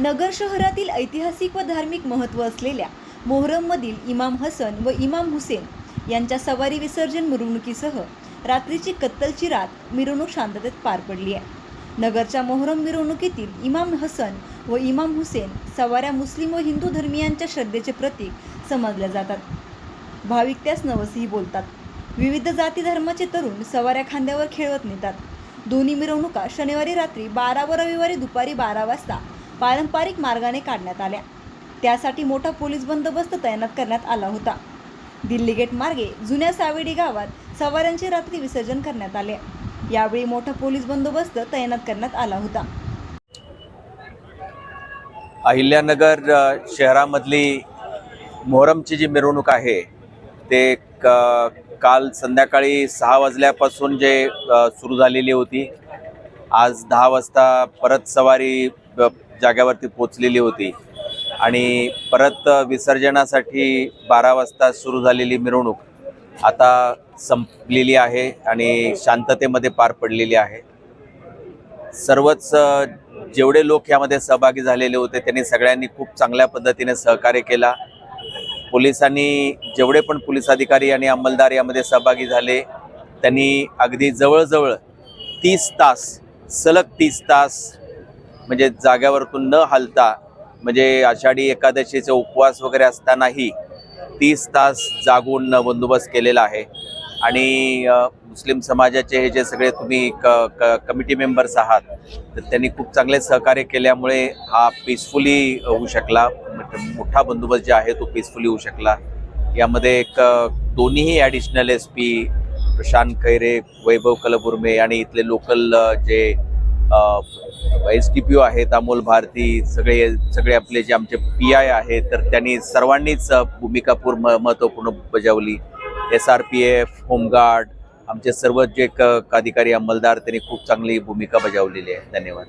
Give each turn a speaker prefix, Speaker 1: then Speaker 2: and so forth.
Speaker 1: नगर शहरातील ऐतिहासिक व धार्मिक महत्त्व असलेल्या मोहरममधील इमाम हसन व इमाम हुसेन यांच्या सवारी विसर्जन मिरवणुकीसह रात्रीची कत्तलची रात मिरवणूक शांततेत पार पडली आहे. नगरच्या मोहरम मिरवणुकीतील इमाम हसन व इमाम हुसेन सवाऱ्या मुस्लिम व हिंदू धर्मियांच्या श्रद्धेचे प्रतीक समजल्या जातात. भाविक त्यास नवसही बोलतात. विविध जाती धर्माचे तरुण सवाऱ्या खांद्यावर खेळवत नेतात. दोन्ही मिरवणुका शनिवारी रात्री बारा व रविवारी दुपारी बारा वाजता पारंपरिक मार्गाने काढण्यात आल्या. त्यासाठी मोठा पोलीस बंदोबस्त तैनात करण्यात आला होता. दिल्ली गेट मार्गे जुन्या सावेडी गावात सवाऱ्यांचे रात्री विसर्जन करण्यात आले. यावेळी मोठा पोलीस बंदोबस्त तैनात करण्यात आला होता.
Speaker 2: अहिल्यानगर शहरामधली मोहरमची जी मिरवणूक आहे ते काल संध्याकाळी सहा वाजल्यापासून जे सुरू झालेली होती. आज दहा वाजता परत सवारी जाग्यावरती पोचलेली होती. आणि परत विसर्जनासाठी बारा वाजता सुरू झालेली मिरवणूक आता संपलेली आहे आणि शांततेमध्ये पार पडलेली आहे. सर्वच जेवढे लोक यामध्ये सहभागी झालेले होते त्यांनी सगळ्यांनी खूप चांगल्या पद्धतीने सहकार्य केला. पोलिसांनी जेवढे पण पोलीस अधिकारी आणि अंमलदार यामध्ये सहभागी झाले त्यांनी अगदी जवळजवळ तीस तास सलग तीस तास म्हणजे जाग्यावरतून न हलता म्हणजे आषाढी एकादशीचे उपवास वगैरे असतानाही तीस तास जागून बंदोबस्त केलेला आहे. आणि मुस्लिम समाजाचे हे जे सगळे तुम्ही क क कमिटी मेंबर्स आहात तर त्यांनी खूप चांगले सहकार्य केल्यामुळे हा पीसफुली होऊ शकला. मोठा बंदोबस्त जे आहे तो पीसफुली होऊ शकला. यामध्ये एक दोन्हीही additional S P Prashant Khaire Vaibhav Kalburme आणि इथले लोकल जे एस टी पी ओ आहेत अमोल भारती सगळे सगळे आपले जे आमचे पी आय आहेत तर त्यांनी सर्वांनीच भूमिका पूर्ण महत्त्वपूर्ण बजावली. S R P F home guard आमचे सर्व जे क अधिकारी अंमलदार त्यांनी खूप चांगली भूमिका बजावलेली आहे. धन्यवाद.